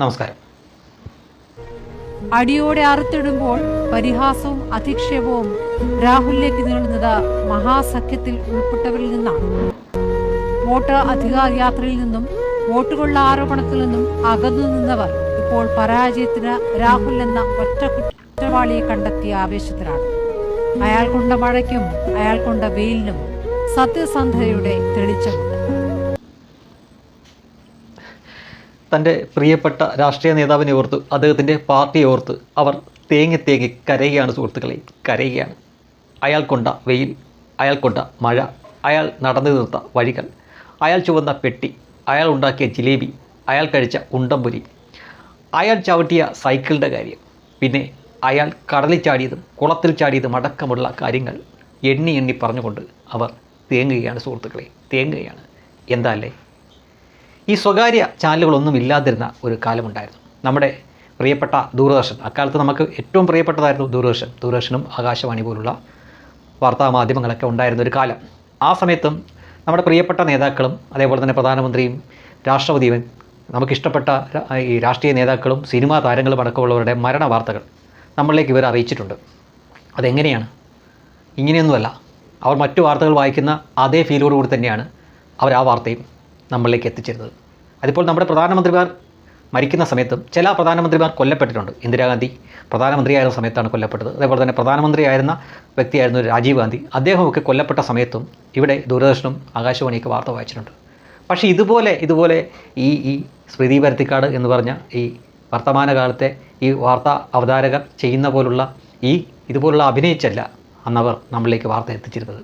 നമസ്കാരം. അടിയോടെ അറുത്തിടുമ്പോൾ പരിഹാസവും അധിക്ഷേപവും രാഹുലിലേക്ക് നീളുന്നത് മഹാസഖ്യത്തിൽ ഉൾപ്പെട്ടവരിൽ നിന്നാണ്. വോട്ട് അധികാര യാത്രയിൽ നിന്നും വോട്ടുകളുടെ ആരോപണത്തിൽ നിന്നും അകന്നു നിന്നവർ ഇപ്പോൾ പരാജയത്തിന് രാഹുൽ എന്ന ഒറ്റ കുറ്റവാളിയെ കണ്ടെത്തിയ ആവേശത്തിലാണ്. അയാൾ കൊണ്ട മഴയ്ക്കും അയാൾ കൊണ്ട വെയിലിനും സത്യസന്ധതയുടെ തെളിച്ചമുണ്ട്. തന്റെ പ്രിയപ്പെട്ട രാഷ്ട്രീയ നേതാവിനെ ഓർത്ത് അദ്ദേഹത്തിന്റെ പാർട്ടിയെ ഓർത്ത് അവർ തേങ്ങി തേങ്ങി കരയുകയാണ് സുഹൃത്തുക്കളെ. കരയുകയാണ്. അയാൾ കൊണ്ട വെയിൽ അയാൾ കൊണ്ട മഴ അയാൾ നടന്നു നിർത്ത വഴികൾ അയാൾ ചുവന്ന പെട്ടി അയാൾ ഉണ്ടാക്കിയ ജിലേബി അയാൾ കഴിച്ച ഉണ്ടംപുരി അയാൾ ചവിട്ടിയ സൈക്കിളിന്റെ കാര്യം പിന്നെ അയാൾ കടലിൽ ചാടിയതും കുളത്തിൽ ചാടിയതും അടക്കമുള്ള കാര്യങ്ങൾ എണ്ണി എണ്ണി പറഞ്ഞുകൊണ്ട് അവർ തേങ്ങുകയാണ് സുഹൃത്തുക്കളെ തേങ്ങുകയാണ്. എന്താ അല്ലേ? ഈ സ്വകാര്യ ചാനലുകളൊന്നും ഇല്ലാതിരുന്ന ഒരു കാലമുണ്ടായിരുന്നു. നമ്മുടെ പ്രിയപ്പെട്ട ദൂരദർശൻ അക്കാലത്ത് നമുക്ക് ഏറ്റവും പ്രിയപ്പെട്ടതായിരുന്നു ദൂരദർശൻ. ദൂരദർശനും ആകാശവാണി പോലുള്ള വാർത്താ മാധ്യമങ്ങളൊക്കെ ഉണ്ടായിരുന്ന ഒരു കാലം. ആ സമയത്തും നമ്മുടെ പ്രിയപ്പെട്ട നേതാക്കളും അതേപോലെ തന്നെ പ്രധാനമന്ത്രിയും രാഷ്ട്രപതിയും നമുക്കിഷ്ടപ്പെട്ട ഈ രാഷ്ട്രീയ നേതാക്കളും സിനിമാ താരങ്ങളും അടക്കമുള്ളവരുടെ മരണ വാർത്തകൾ നമ്മളിലേക്ക് ഇവർ അറിയിച്ചിട്ടുണ്ട്. അതെങ്ങനെയാണ്? ഇങ്ങനെയൊന്നുമല്ല. അവർ മറ്റു വാർത്തകൾ വായിക്കുന്ന അതേ ഫീലോടുകൂടി തന്നെയാണ് അവർ ആ വാർത്തയും നമ്മളിലേക്ക് എത്തിച്ചിരുന്നത്. അതിപ്പോൾ നമ്മുടെ പ്രധാനമന്ത്രിമാർ മരിക്കുന്ന സമയത്തും ചില പ്രധാനമന്ത്രിമാർ കൊല്ലപ്പെട്ടിട്ടുണ്ട്. ഇന്ദിരാഗാന്ധി പ്രധാനമന്ത്രിയായിരുന്ന സമയത്താണ് കൊല്ലപ്പെട്ടത്. അതേപോലെ തന്നെ പ്രധാനമന്ത്രിയായിരുന്ന വ്യക്തിയായിരുന്നു രാജീവ് ഗാന്ധി. അദ്ദേഹമൊക്കെ കൊല്ലപ്പെട്ട സമയത്തും ഇവിടെ ദൂരദർശനും ആകാശവാണിയൊക്കെ വാർത്ത വായിച്ചിട്ടുണ്ട്. പക്ഷേ ഇതുപോലെ ഇതുപോലെ ഈ ഈ സ്മൃതി പരുത്തിക്കാട് എന്ന് പറഞ്ഞ ഈ വർത്തമാനകാലത്തെ ഈ വാർത്താ അവതാരകർ ചെയ്യുന്ന പോലുള്ള ഈ ഇതുപോലുള്ള അഭിനയിച്ചല്ല അന്നവർ നമ്മളിലേക്ക് വാർത്ത എത്തിച്ചിരുന്നത്.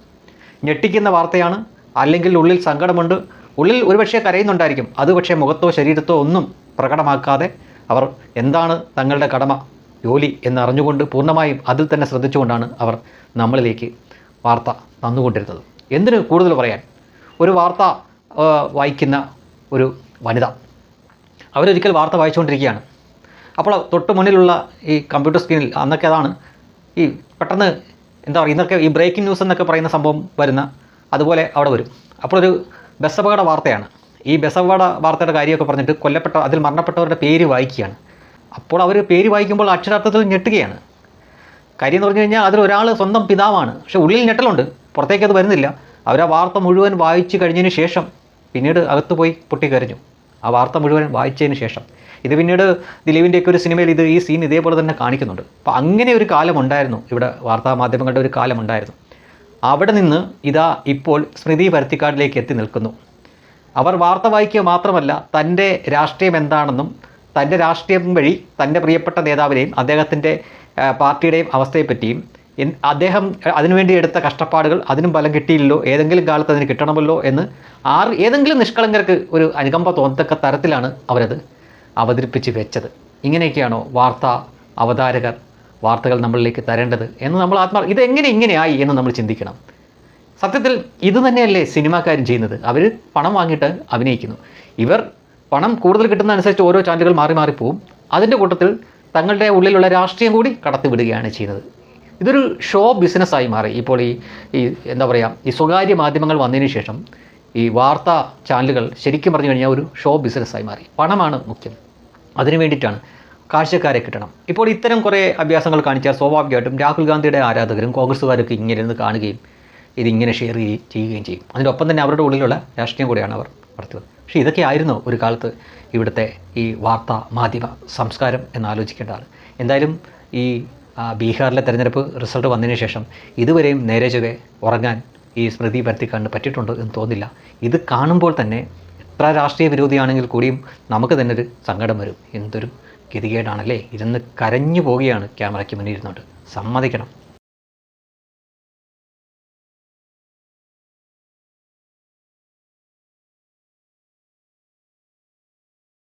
ഞെട്ടിക്കുന്ന വാർത്തയാണ് അല്ലെങ്കിൽ ഉള്ളിൽ സങ്കടമുണ്ട് ഉള്ളിൽ ഒരുപക്ഷെ കരയുന്നുണ്ടായിരിക്കും. അത് പക്ഷേ മുഖത്തോ ശരീരത്തോ ഒന്നും പ്രകടമാക്കാതെ അവർ എന്താണ് തങ്ങളുടെ കടമ ജോലി എന്നറിഞ്ഞുകൊണ്ട് പൂർണമായും അതിൽ തന്നെ ശ്രദ്ധിച്ചുകൊണ്ടാണ് അവർ നമ്മളിലേക്ക് വാർത്ത തന്നുകൊണ്ടിരുന്നത്. എന്തിന് കൂടുതൽ പറയാൻ? ഒരു വാർത്ത വായിക്കുന്ന ഒരു വനിത. അവരൊരിക്കൽ വാർത്ത വായിച്ചുകൊണ്ടിരിക്കുകയാണ്. അപ്പോൾ തൊട്ട് മുന്നിലുള്ള ഈ കമ്പ്യൂട്ടർ സ്ക്രീനിൽ അന്നൊക്കെ അതാണ് ഈ പെട്ടെന്ന് എന്താ പറയുക ഇന്നൊക്കെ ഈ ബ്രേക്കിംഗ് ന്യൂസ് എന്നൊക്കെ പറയുന്ന സംഭവം വരുന്ന അതുപോലെ അവിടെ വരും. അപ്പോൾ ഒരു ബസ് വാർത്തയാണ്. ഈ ബസ് വാർത്തയുടെ കാര്യമൊക്കെ പറഞ്ഞിട്ട് കൊല്ലപ്പെട്ട അതിൽ മരണപ്പെട്ടവരുടെ പേര് വായിക്കുകയാണ്. അപ്പോൾ അവർ പേര് വായിക്കുമ്പോൾ അക്ഷരാർത്ഥത്തിൽ ഞെട്ടുകയാണ്. കാര്യം എന്ന് പറഞ്ഞു കഴിഞ്ഞാൽ അതിൽ ഒരാൾ സ്വന്തം പിതാവാണ്. പക്ഷെ ഉള്ളിൽ ഞെട്ടലുണ്ട്. പുറത്തേക്ക് അത് വരുന്നില്ല. അവർ ആ വാർത്ത മുഴുവൻ വായിച്ചു കഴിഞ്ഞതിന് ശേഷം പിന്നീട് അകത്ത് പോയി പൊട്ടിക്കരഞ്ഞു. ആ വാർത്ത മുഴുവൻ വായിച്ചതിന് ശേഷം. ഇത് പിന്നീട് ദിലീപിന്റെയൊക്കെ ഒരു സിനിമയിൽ ഇത് ഈ സീൻ ഇതേപോലെ തന്നെ കാണിക്കുന്നുണ്ട്. അപ്പോൾ അങ്ങനെ ഒരു കാലമുണ്ടായിരുന്നു ഇവിടെ വാർത്താ മാധ്യമങ്ങളുടെ ഒരു കാലം ഉണ്ടായിരുന്നു. അവിടെ നിന്ന് ഇതാ ഇപ്പോൾ സ്മൃതി പരുത്തിക്കാടിലേക്ക് എത്തി നിൽക്കുന്നു. അവർ വാർത്ത വായിക്കുക മാത്രമല്ല തന്റെ രാഷ്ട്രീയം എന്താണെന്നും തന്റെ രാഷ്ട്രീയം വഴി തന്റെ പ്രിയപ്പെട്ട നേതാവിനെയും അദ്ദേഹത്തിന്റെ പാർട്ടിയുടെയും അവസ്ഥയെപ്പറ്റിയും അദ്ദേഹം അതിനുവേണ്ടി എടുത്ത കഷ്ടപ്പാടുകൾ അതിനും ഫലം കിട്ടിയില്ലല്ലോ ഏതെങ്കിലും കാലത്ത് അതിന് കിട്ടണമല്ലോ എന്ന് ആർ ഏതെങ്കിലും നിഷ്കളങ്കർക്ക് ഒരു അനുകമ്പ തോന്നത്തക്ക തരത്തിലാണ് അവരത് അവതരിപ്പിച്ച് വെച്ചത്. ഇങ്ങനെയൊക്കെയാണോ വാർത്താ അവതാരകർ വാർത്തകൾ നമ്മളിലേക്ക് തരേണ്ടത് എന്ന് നമ്മൾ ആത്മാർ ഇതെങ്ങനെ ഇങ്ങനെയായി എന്ന് നമ്മൾ ചിന്തിക്കണം. സത്യത്തിൽ ഇത് തന്നെയല്ലേ സിനിമാക്കാരും ചെയ്യുന്നത്. അവർ പണം വാങ്ങിയിട്ട് അഭിനയിക്കുന്നു. ഇവർ പണം കൂടുതൽ കിട്ടുന്ന അനുസരിച്ച് ഓരോ ചാനലുകൾ മാറി മാറി പോവും. അതിന്റെ കൂട്ടത്തിൽ തങ്ങളുടെ ഉള്ളിലുള്ള രാഷ്ട്രീയം കൂടി കടത്തിവിടുകയാണ് ചെയ്യുന്നത്. ഇതൊരു ഷോ ബിസിനസ്സായി മാറി. ഇപ്പോൾ ഈ ഈ എന്താ പറയുക ഈ സ്വകാര്യ മാധ്യമങ്ങൾ വന്നതിന് ശേഷം ഈ വാർത്താ ചാനലുകൾ ശരിക്കും പറഞ്ഞു കഴിഞ്ഞാൽ ഒരു ഷോ ബിസിനസ്സായി മാറി. പണമാണ് മുഖ്യം. അതിനു വേണ്ടിയിട്ടാണ് കാഴ്ചക്കാരെ കിട്ടണം. ഇപ്പോൾ ഇത്തരം കുറേ അഭ്യാസങ്ങൾ കാണിച്ചാൽ സ്വാഭാവികമായിട്ടും രാഹുൽ ഗാന്ധിയുടെ ആരാധകരും കോൺഗ്രസ്സുകാരൊക്കെ ഇങ്ങനെ കാണുകയും ഇതിങ്ങനെ ഷെയർ ചെയ്യുകയും ചെയ്യും. അതിന്റെ ഒപ്പം തന്നെ അവരുടെ ഉള്ളിലുള്ള രാഷ്ട്രീയം കൂടിയാണ് അവർ നടത്തുന്നത് പക്ഷേ ഇതൊക്കെ ആയിരുന്നു ഒരു കാലത്ത് ഇവിടുത്തെ ഈ വാർത്താ മാധ്യമ സംസ്കാരം എന്ന് ആലോചിക്കേണ്ടതാണ് എന്തായാലും ഈ ബീഹാറിലെ തെരഞ്ഞെടുപ്പ് റിസൾട്ട് വന്നതിന് ശേഷം ഇതുവരെയും നേരെ ചൊവ്വെ ഉറങ്ങാൻ ഈ സ്മൃതി പരത്തിക്കാണ്ട് പറ്റിയിട്ടുണ്ട് എന്ന് തോന്നില്ല. ഇത് കാണുമ്പോൾ തന്നെ എത്ര രാഷ്ട്രീയ വിരോധിയാണെങ്കിൽ കൂടിയും നമുക്ക് തന്നെ ഒരു സങ്കടം വരും. എന്തൊരു ഗതികേടാണല്ലേ? ഇരുന്ന് കരഞ്ഞു പോവുകയാണ് ക്യാമറയ്ക്ക് മുന്നിൽ ഇരുന്നുകൊണ്ട് സമ്മതിക്കണം.